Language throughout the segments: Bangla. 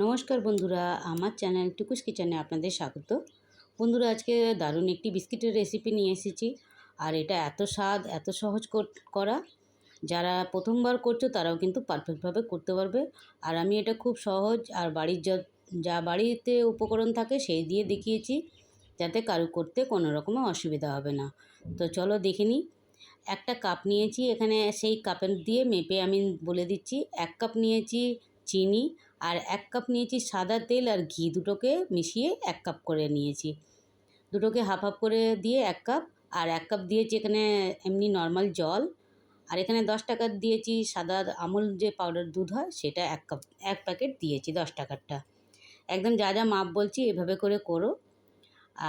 নমস্কার বন্ধুরা, আমার চ্যানেল টুকুস কিচেনে আপনাদের স্বাগত। বন্ধুরা, আজকে দারুণ একটি বিস্কিটের রেসিপি নিয়ে এসেছি। আর এটা এত স্বাদ, এত সহজ কর- যারা প্রথমবার করছ তারাও কিন্তু পারফেক্টভাবে করতে পারবে। আর আমি এটা খুব সহজ আর বাড়ির যা বাড়িতে উপকরণ থাকে সেই দিয়ে দেখিয়েছি, যাতে কারু করতে কোনো রকমের অসুবিধা হবে না। তো চলো দেখে নিই। একটা কাপ নিয়েছি, এখানে সেই কাপের দিয়ে মেপে আমি বলে দিচ্ছি। এক কাপ নিয়েছি চিনি আর এক কাপ নিয়েছি সাদা তেল আর ঘি দুটোকে মিশিয়ে এক কাপ করে নিয়েছি। দুটোকে হাফ হাফ করে দিয়ে এক কাপ আর এক কাপ দিয়েছি এখানে এমনি নর্মাল জল। আর এখানে দশ টাকার দিয়েছি সাদা আমুল যে পাউডার দুধ হয় সেটা এক কাপ, এক প্যাকেট দিয়েছি দশ টাকারটা। একদম যা যা মাপ বলছি এভাবে করে করো।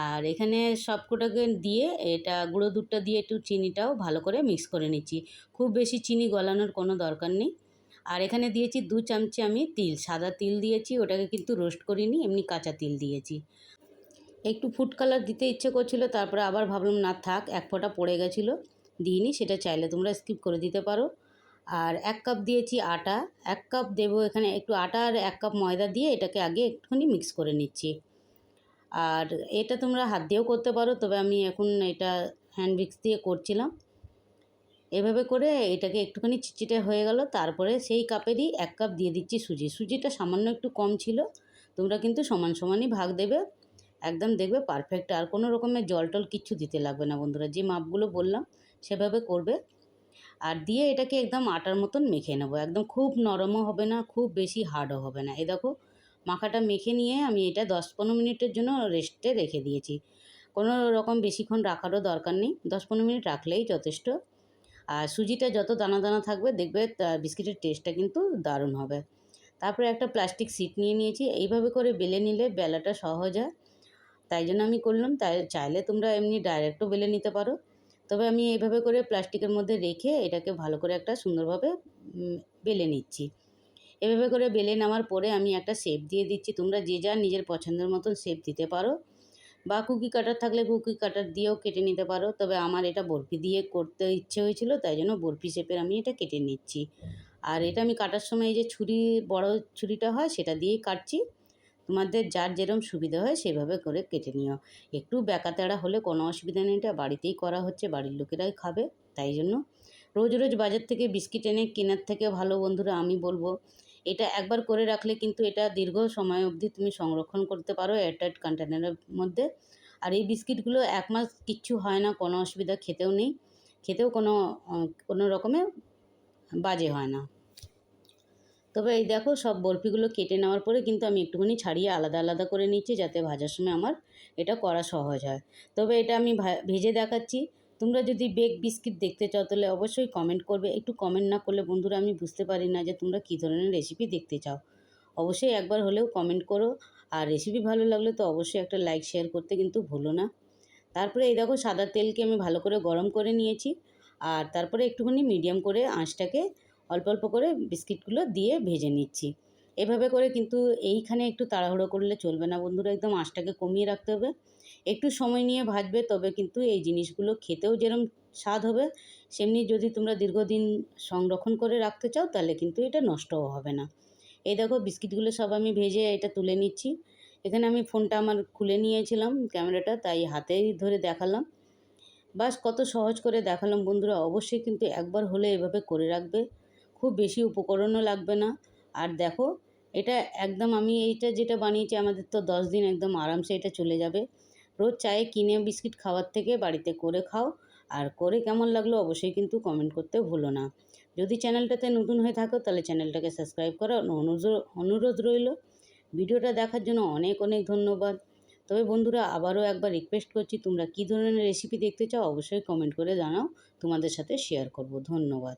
আর এখানে সবকটাকে দিয়ে এটা গুঁড়ো দুধটা দিয়ে একটু চিনিটাও ভালো করে মিক্স করে নিচ্ছি। খুব বেশি চিনি গলানোর কোনো দরকার নেই। আর এখানে দিয়েছি দু চামচে আমি তিল, সাদা তিল দিয়েছি, ওটাকে কিন্তু রোস্ট করিনি, এমনি কাঁচা তিল দিয়েছি। একটু ফুড কালার দিতে ইচ্ছে করছিল, তারপরে আবার ভাবলাম, না থাক, এক ফোঁটা পড়ে গেছিল, দিইনি, সেটা চাইলে তোমরা স্কিপ করে দিতে পারো। আর এক কাপ দিয়েছি আটা, এক কাপ দেবো এখানে একটু আটা আর এক কাপ ময়দা দিয়ে এটাকে আগে একটুখানি মিক্স করে নিচ্ছি। আর এটা তোমরা হাত দিয়েও করতে পারো, তবে আমি এখন এটা হ্যান্ড মিক্স দিয়ে করছিলাম। এভাবে করে এটাকে একটুখানি চিটচিটে হয়ে গেল। তারপরে সেই কাপেরই এক কাপ দিয়ে দিচ্ছি সুজি। সুজিটা সামান্য একটু কম ছিল, তোমরা কিন্তু সমান সমানই ভাগ দেবে। একদম দেখবে পারফেক্ট আর কোনো রকমের জল টল কিচ্ছু দিতে লাগবে না বন্ধুরা। যে মাপগুলো বললাম, সেভাবে করবে। আর দিয়ে এটাকে একদম আটার মতন মেখে নেব। একদম খুব নরমও হবে না, খুব বেশি হার্ডও হবে না। এ দেখো, মাখাটা মেখে নিয়ে আমি এটা দশ পনেরো মিনিটের জন্য রেস্টে রেখে দিয়েছি। কোনো রকম বেশিক্ষণ রাখারও দরকার নেই। দশ পনেরো মিনিট রাখলেই যথেষ্ট। আর সুজিটা যত দানা দানা থাকবে দেখবে বিস্কিটের টেস্টটা কিন্তু দারুণ হবে। তারপরে একটা প্লাস্টিক সিট নিয়ে নিয়েছি, এইভাবে করে বেলে নিলে বেলাটা সহজ হয়। তাই জন্য আমি করলাম, তাই চাইলে তোমরা এমনি ডাইরেক্টও বেলে নিতে পারো। তবে আমি এইভাবে করে প্লাস্টিকের মধ্যে রেখে এটাকে ভালো করে একটা সুন্দরভাবে বেলে নিচ্ছি। এভাবে করে বেলে নেওয়ার পরে আমি একটা শেপ দিয়ে দিচ্ছি। তোমরা যে যা নিজের পছন্দের মতন শেপ দিতে পারো। বা কুকি কাটার থাকলে কুকি কাটার দিয়েও কেটে নিতে পারো। তবে আমার এটা বরফি দিয়ে করতে ইচ্ছে হয়েছিল, তাই জন্য বরফি শেপের আমি এটা কেটে নিচ্ছি। আর এটা আমি কাটার সময় যে ছুরি, বড় ছুরিটা হয়, সেটা দিয়েই কাটছি। তোমাদের যার যেরম সুবিধা হয়, সেভাবে করে কেটে নিও। একটু ব্যাকা তেড়া হলে কোনো অসুবিধা নেই, এটা বাড়িতেই করা হচ্ছে, বাড়ির লোকেরাই খাবে, তাই জন্য। রোজ রোজ বাজার থেকে বিস্কিট এনে, কেনার থেকে ভালো বন্ধুরা আমি বলব এটা একবার করে রাখলে কিন্তু এটা দীর্ঘ সময় অবধি তুমি সংরক্ষণ করতে পারো এয়ারটাইট কন্টেনারের মধ্যে। আর এই বিস্কিটগুলো এক মাস কিচ্ছু হয় না, কোনো অসুবিধা খেতেও নেই। খেতেও কোনো কোনো রকমের বাজে হয় না। তবে এই দেখো সব বরফিগুলো কেটে নেওয়ার পরে কিন্তু আমি একটুখানি ছাড়িয়ে আলাদা আলাদা করে নিচ্ছি যাতে ভাজার সময় আমার এটা করা সহজ হয়। তবে এটা আমি ভেজে দেখাচ্ছি। তোমরা যদি বেক বিস্কিট দেখতে চাও, তাহলে অবশ্যই কমেন্ট করবে। একটু কমেন্ট না করলে বন্ধুরা, আমি বুঝতে পারি না যে তোমরা কী ধরনের রেসিপি দেখতে চাও। অবশ্যই একবার হলেও কমেন্ট করো। আর রেসিপি ভালো লাগলে তো অবশ্যই একটা লাইক শেয়ার করতে কিন্তু ভুলো না। তারপরে এই দেখো, সাদা তেলকে আমি ভালো করে গরম করে নিয়েছি। আর তারপরে একটুখানি মিডিয়াম করে আঁচটাকে অল্প অল্প করে বিস্কিটগুলো দিয়ে ভেজে নিচ্ছি। এভাবে করে কিন্তু এইখানে একটু তাড়াহুড়ো করলে চলবে না বন্ধুরা, একদম আঁচটাকে কমিয়ে রাখতে হবে। একটু সময় নিয়ে ভাজবে, তবে কিন্তু এই জিনিসগুলো খেতেও যেরম স্বাদ হবে, সেমনি যদি তোমরা দীর্ঘদিন সংরক্ষণ করে রাখতে চাও, তাহলে কিন্তু এটা নষ্টও হবে না। এই দেখো বিস্কিটগুলো সব আমি ভেজে এটা তুলে নিচ্ছি। এখানে আমি ফোনটা আমার খুলে নিয়েছিলাম ক্যামেরাটা, তাই হাতেই ধরে দেখালাম। বাস কত সহজ করে দেখালাম বন্ধুরা, অবশ্যই কিন্তু একবার হলে এভাবে করে রাখবে। খুব বেশি উপকরণও লাগবে না। আর দেখো, এটা একদম আমি এইটা যেটা বানিয়েছি, আমাদের তো দশ দিন একদম আরামসে এটা চলে যাবে। রোজ চায়ে কিনে বিস্কিট খাওয়ার থেকে বাড়িতে করে খাও। আর করে কেমন লাগল অবশ্যই কিন্তু কমেন্ট করতে ভুলো না। যদি চ্যানেলটাতে নতুন হয়ে থাকো তাহলে চ্যানেলটাকে সাবস্ক্রাইব করো। অনুরোধ অনুরোধ রইল, ভিডিওটা দেখার জন্য অনেক অনেক ধন্যবাদ। তবে বন্ধুরা আবারও একবার রিকোয়েস্ট করছি, তোমরা কী ধরনের রেসিপি দেখতে চাও অবশ্যই কমেন্ট করে জানাও। তোমাদের সাথে শেয়ার করব। ধন্যবাদ।